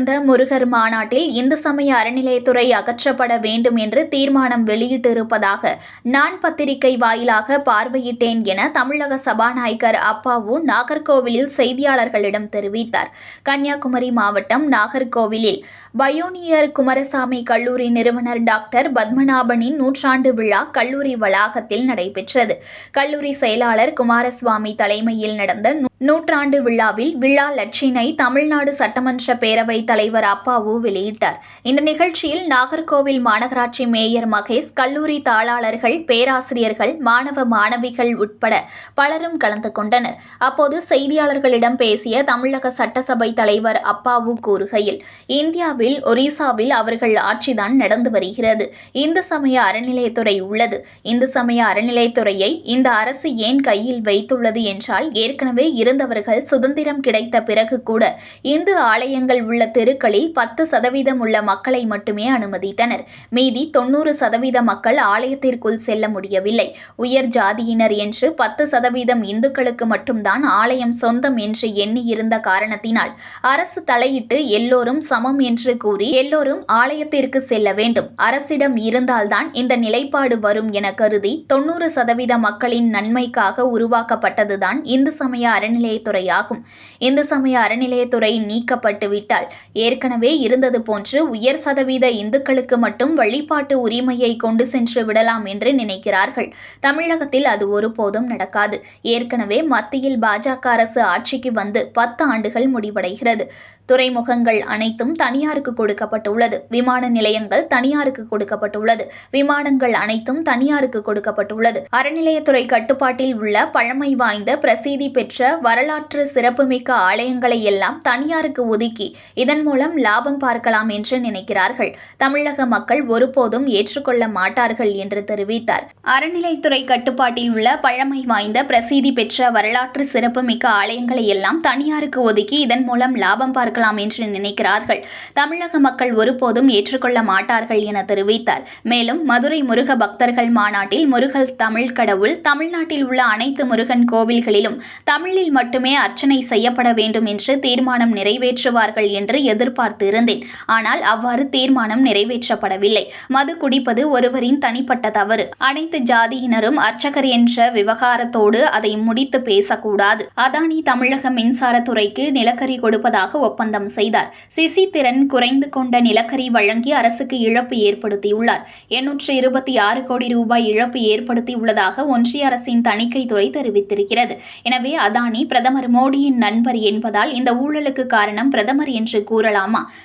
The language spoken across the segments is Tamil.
நடந்த முருகர் மாநாட்டில் இந்து சமய அறநிலையத்துறை அகற்றப்பட வேண்டும் என்று தீர்மானம் வெளியிட்டிருப்பதாக நான் பத்திரிகை வாயிலாக பார்வையிட்டேன் என தமிழக சபாநாயகர் அப்பாவு நாகர்கோவிலில் செய்தியாளர்களிடம் தெரிவித்தார். கன்னியாகுமரி மாவட்டம் நாகர்கோவிலில் பயோனியர் குமாரசாமி கல்லூரி நிறுவனர் டாக்டர் பத்மநாபனின் நூற்றாண்டு விழா கல்லூரி வளாகத்தில் நடைபெற்றது. கல்லூரி செயலாளர் குமாரசுவாமி தலைமையில் நடந்த நூற்றாண்டு விழாவில் விழா லட்சினை தமிழ்நாடு சட்டமன்ற பேரவைத் தலைவர் அப்பாவு வெளியிட்டார். இந்த நிகழ்ச்சியில் நாகர்கோவில் மாநகராட்சி மேயர் மகேஷ் கல்லூரி தாளாளர்கள் பேராசிரியர்கள் மாணவ மாணவிகள் உட்பட பலரும் கலந்து கொண்டனர். அப்போது செய்தியாளர்களிடம் பேசிய தமிழக சட்டசபை தலைவர் அப்பாவு கூறுகையில் இந்தியாவில் ஒரிசாவில் அவர்கள் ஆட்சிதான் நடந்து வருகிறது. இந்து சமய அறநிலையத்துறை உள்ளது. இந்து சமய அறநிலையத்துறையை இந்த அரசு ஏன் கையில் வைத்துள்ளது என்றால் ஏற்கனவே இருந்தவர்கள் சுதந்திரம் கிடைத்த பிறகு கூட இந்து ஆலயங்கள் உள்ள தெருக்களில் பத்து சதவீதம் உள்ள மக்களை மட்டுமே அனுமதித்தனர். மீதி தொண்ணூறு சதவீத மக்கள் ஆலயத்திற்குள் செல்ல முடியவில்லை. உயர் ஜாதியினர் என்று பத்து சதவீதம் இந்துக்களுக்கு மட்டும்தான் ஆலயம் சொந்தம் என்று எண்ணி இருந்த காரணத்தினால் அரசு தலையிட்டு எல்லோரும் சமம் என்று கூறி எல்லோரும் ஆலயத்திற்கு செல்ல வேண்டும். அரசிடம் இருந்தால்தான் இந்த நிலைப்பாடு வரும் என கருதி தொண்ணூறு சதவீத மக்களின் நன்மைக்காக உருவாக்கப்பட்டதுதான் இந்து சமய அறநிலையத்துறை ஆகும் இந்து சமய அறநிலையத்துறை நீக்கப்பட்டுவிட்டால் ஏற்கனவே இருந்தது போன்று உயர் சதவீத இந்துக்களுக்கு மட்டும் வழிபாட்டு உரிமையை கொண்டு சென்று விடலாம் என்று நினைக்கிறார்கள். தமிழகத்தில் அது ஒருபோதும் நடக்காது. ஏற்கனவே மத்தியில் பாஜக அரசு ஆட்சிக்கு வந்து பத்து ஆண்டுகள் முடிவடைகிறது. துறைமுகங்கள் அனைத்தும் தனியாருக்கு கொடுக்கப்பட்டுள்ளது. விமான நிலையங்கள் தனியாருக்கு கொடுக்கப்பட்டுள்ளது. விமானங்கள் அனைத்தும் தனியாருக்கு கொடுக்கப்பட்டுள்ளது. அறநிலையத்துறை கட்டுப்பாட்டில் உள்ள பழமை வாய்ந்த பிரசித்தி பெற்ற வரலாற்று சிறப்புமிக்க ஆலயங்களை எல்லாம் தனியாருக்கு ஒதுக்கி இதன் மூலம் லாபம் பார்க்கலாம் என்று நினைக்கிறார்கள். தமிழக மக்கள் ஒருபோதும் ஏற்றுக்கொள்ள மாட்டார்கள் என்று தெரிவித்தார். அறநிலைத்துறை கட்டுப்பாட்டில் உள்ள பழமை வாய்ந்த பிரசித்தி பெற்ற வரலாற்று சிறப்புமிக்க ஆலயங்களை எல்லாம் தனியாருக்கு ஒதுக்கி இதன் மூலம் லாபம் பார்க்கலாம் என்று நினைக்கிறார்கள். தமிழக மக்கள் ஒருபோதும் ஏற்றுக்கொள்ள மாட்டார்கள் என தெரிவித்தார். மேலும் மதுரை முருக பக்தர்கள் மாநாட்டில் முருகல் தமிழ் கடவுள் தமிழ்நாட்டில் உள்ள அனைத்து முருகன் கோவில்களிலும் தமிழில் மட்டுமே அர்ச்சனை செய்யப்பட வேண்டும் என்று தீர்மானம் நிறைவேற்றுவார்கள் என்று எதிர்பார்த்து இருந்தேன். ஆனால் அவ்வாறு தீர்மானம் நிறைவேற்றப்படவில்லை. மது குடிப்பது ஒருவரின் தனிப்பட்ட தவறு. அனைத்து ஜாதியினரும் அர்ச்சகர் என்ற விவகாரத்தோடு அதை முடித்து பேசக்கூடாது. அதானி தமிழக மின்சாரத்துறைக்கு நிலக்கரி கொடுப்பதாக ஒப்பந்தம் செய்தார். சிசி திறன் குறைந்து கொண்ட நிலக்கரி வழங்கி அரசுக்கு இழப்பு ஏற்படுத்தியுள்ளார். எண்ணூற்று இருபத்தி ஆறு கோடி ரூபாய் இழப்பு ஏற்படுத்தியுள்ளதாக ஒன்றிய அரசின் தணிக்கைத்துறை தெரிவித்திருக்கிறது. எனவே அதானி பிரதமர் மோடியின் நண்பர் என்பதால் இந்த ஊழலுக்கு காரணம் பிரதமர் என்று கூறலாம்.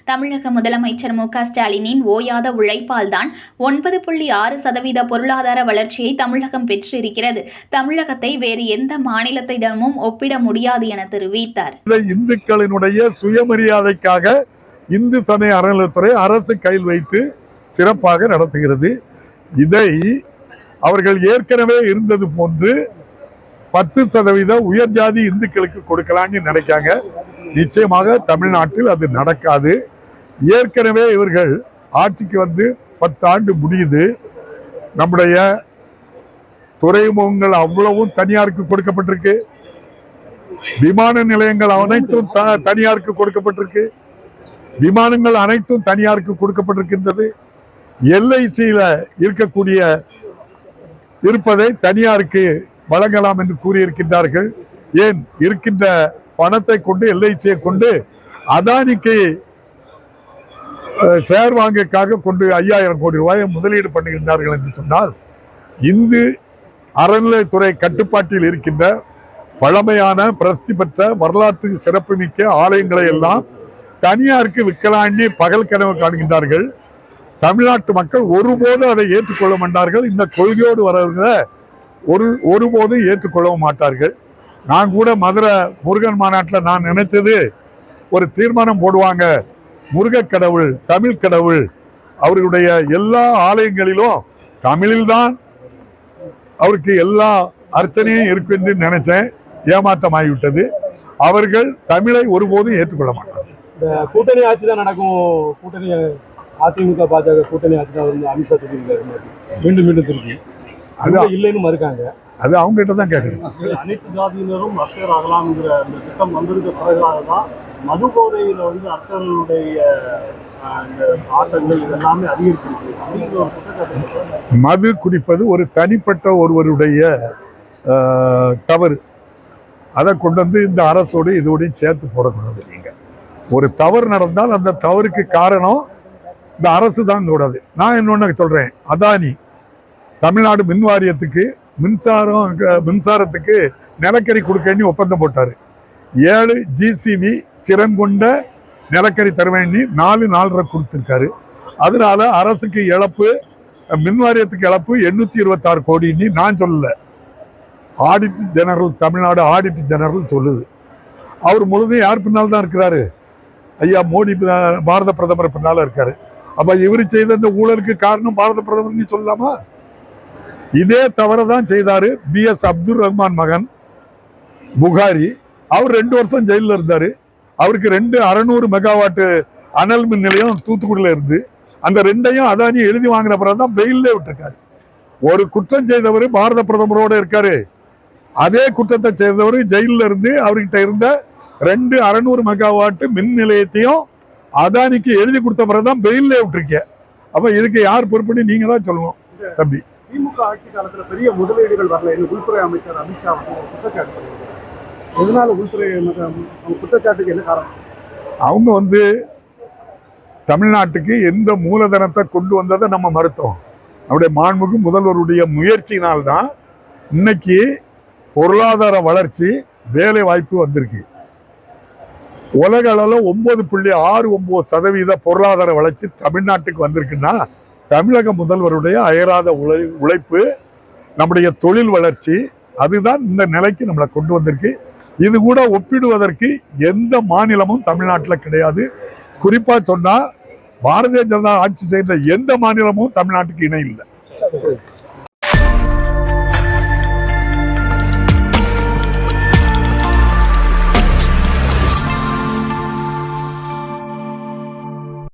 தமிழக முதலமைச்சர் மு க ஸ்டாலினின் ஓயாத உழைப்பால் தான் ஒன்பது புள்ளி ஆறு சதவீத பொருளாதார வளர்ச்சியை தமிழகம் பெற்றிருக்கிறது. தமிழகத்தை வேறு எந்த மாநிலத்திடமும் ஒப்பிட முடியாது என தெரிவித்தார். இந்த இந்துக்களினுடைய சுயமரியாதைக்காக இந்து சமய அறநிலையத்துறை அரசு கையில் வைத்து சிறப்பாக நடத்துகிறது. இதை அவர்கள் ஏற்கனவே இருந்தது போன்று பத்து சதவீத உயர் ஜாதி இந்துக்களுக்கு கொடுக்கலாம்னு நினைக்காங்க. நிச்சயமாக தமிழ்நாட்டில் அது நடக்காது. ஏற்கனவே இவர்கள் ஆட்சிக்கு வந்து பத்தாண்டு முடியுது. நம்முடைய துறைமுகங்கள் அவ்வளவும் தனியாருக்கு கொடுக்கப்பட்டிருக்கு. விமான நிலையங்கள் அனைத்தும் த- தனியாருக்கு கொடுக்கப்பட்டிருக்கு. விமானங்கள் அனைத்தும் தனியாருக்கு கொடுக்கப்பட்டிருக்கின்றது. எல்ஐசியில இருக்கக்கூடிய இருப்பதை தனியாருக்கு வழங்கலாம் என்று கூறியிருக்கின்றார்கள். ஏன்? இருக்கின்ற பணத்தை கொண்டு எல்ஐசியை கொண்டு அதானிக்கு ஷேர் வாங்கிக்காக கொண்டு ஐயாயிரம் கோடி ரூபாயை முதலீடு பண்ணுகின்றார்கள் என்று சொன்னால் இந்து அறநிலைத்துறை கட்டுப்பாட்டில் இருக்கின்ற பழமையான பிரசித்தி பெற்ற வரலாற்று சிறப்புமிக்க ஆலயங்களை எல்லாம் தனியாருக்கு விற்கலான்னு பகல் கனவு காண்கின்றார்கள். தமிழ்நாட்டு மக்கள் ஒருபோதும் அதை ஏற்றுக்கொள்ள மாட்டார்கள். இந்த கொள்கையோடு வரவங்க ஒரு ஒருபோதும் ஏற்றுக்கொள்ளவும் மாட்டார்கள். நான் கூட மதுரை முருகன் மாநாட்டில் நான் நினைச்சது ஒரு தீர்மானம் போடுவாங்க. முருகக் கடவுள் தமிழ் கடவுள் அவர்களுடைய எல்லா ஆலயங்களிலும் தமிழில்தான் அவருக்கு எல்லா அர்ச்சனையும் இருக்குன்னு என்று நினைச்சேன். ஏமாற்றமாகிவிட்டது அவர்கள் தமிழை ஒருபோதும் ஏற்றுக்கொள்ள மாட்டார்கள். கூட்டணி ஆட்சி தான் நடக்கும். கூட்டணி அதிமுக பாஜக கூட்டணி ஆட்சி தான் அமித்ஷா திருப்பி மீண்டும் மீண்டும் திருப்பி. அது இல்லைன்னு மறுக்காங்க. அது அவங்க கிட்ட தான் கேட்கணும் அனைத்து ஜாதியினரும் அர்ச்சகர் ஆகலாம்ங்கிற அந்த திட்டம் வந்ததுக்கு பிறகாக தான் மது போதையில வந்து ஆட்டங்கள் இதெல்லாமே அதிகரிச்சிருக்கு. சொல்றாங்க. மது குடிப்பது ஒரு தனிப்பட்ட ஒருவருடைய தவறு. அதை கொண்டு வந்து இந்த அரசோடு இதோடையும் சேர்த்து போடக்கூடாது நீங்க. ஒரு தவறு நடந்தால் அந்த தவறுக்கு காரணம் இந்த அரசு தான் கூடாது. நான் இன்னொன்னு சொல்றேன். அதானி தமிழ்நாடு மின் வாரியத்துக்கு மின்சாரம் மின்சாரத்துக்கு நிலக்கரி கொடுக்கன்னு ஒப்பந்தம் போட்டார். ஏழு ஜிசிவி திறன் கொண்ட நிலக்கரி தருவேன்னு நாலு நாலரை கொடுத்துருக்காரு. அதனால அரசுக்கு இழப்பு மின் வாரியத்துக்கு இழப்பு எண்ணூற்றி இருபத்தாறு கோடின்னு நான் சொல்லலை. Audit general Tamil Nadu audit general சொல்லுது. அவர் முழுதும் யார் பின்னால் தான் இருக்கிறாரு? ஐயா மோடி பாரத பிரதமர் பின்னால் இருக்காரு. அப்போ இவர் செய்த இந்த ஊழலுக்கு காரணம் பாரத பிரதமர்னு சொல்லலாமா? இதே தவறை தான் செய்தாரு பி எஸ் அப்துல் ரஹ்மான் மகன் புகாரி. அவர் ரெண்டு வருஷம் ஜெயிலில் இருந்தாரு. அவருக்கு ரெண்டு அறநூறு மெகாவாட்டு அனல் மின் நிலையம் தூத்துக்குடியில் இருந்து. அந்த ரெண்டையும் அதானி எழுதி வாங்கின பிறகு தான் பெயிலே விட்டுருக்காரு. ஒரு குற்றம் செய்தவர் பாரத பிரதமரோட இருக்காரு. அதே குற்றத்தை செய்தவர் ஜெயிலில் இருந்து அவர்கிட்ட இருந்த ரெண்டு அறநூறு மெகாவாட்டு மின் நிலையத்தையும் அதானிக்கு எழுதி கொடுத்த பிறகு தான் பெயிலே விட்டுருக்கேன் அப்போ இதுக்கு யார் பொறுப்புன்னு நீங்கள் தான் சொல்லணும் தம்பி. திமுக ஆட்சி காலத்தில் பெரிய முதலீடுகள் வரல. என்று உள்துறை அமைச்சர் அமித்ஷா அவர்கள் குற்றச்சாட்டு பண்ணியிருக்காரு. எதனால உள்துறை அவங்க குற்றச்சாட்டுக்கு என்ன காரணம்? அவங்க வந்து தமிழ்நாட்டுக்கு எந்த மூலதனத்தை கொண்டு வந்ததை நம்ம மறுத்தோம். நம்முடைய மாண்புக்கு முதல்வருடைய முயற்சியினால்தான் இன்னைக்கு பொருளாதார வளர்ச்சி வேலை வாய்ப்பு வந்திருக்கு. உலக அளவில் ஒன்பது புள்ளி ஆறு ஒன்பது சதவீத பொருளாதார வளர்ச்சி தமிழ்நாட்டுக்கு வந்திருக்குன்னா தமிழக முதல்வருடைய அயராத உழை உழைப்பு நம்முடைய தொழில் வளர்ச்சி அதுதான் இந்த நிலைக்கு நம்மளை கொண்டு வந்திருக்கு. இது கூட ஒப்பிடுவதற்கு எந்த மாநிலமும் தமிழ்நாட்டில் கிடையாது. குறிப்பாக சொன்னால் பாரதிய ஜனதா ஆட்சி செய்த எந்த மாநிலமும் தமிழ்நாட்டுக்கு இணை இல்லை.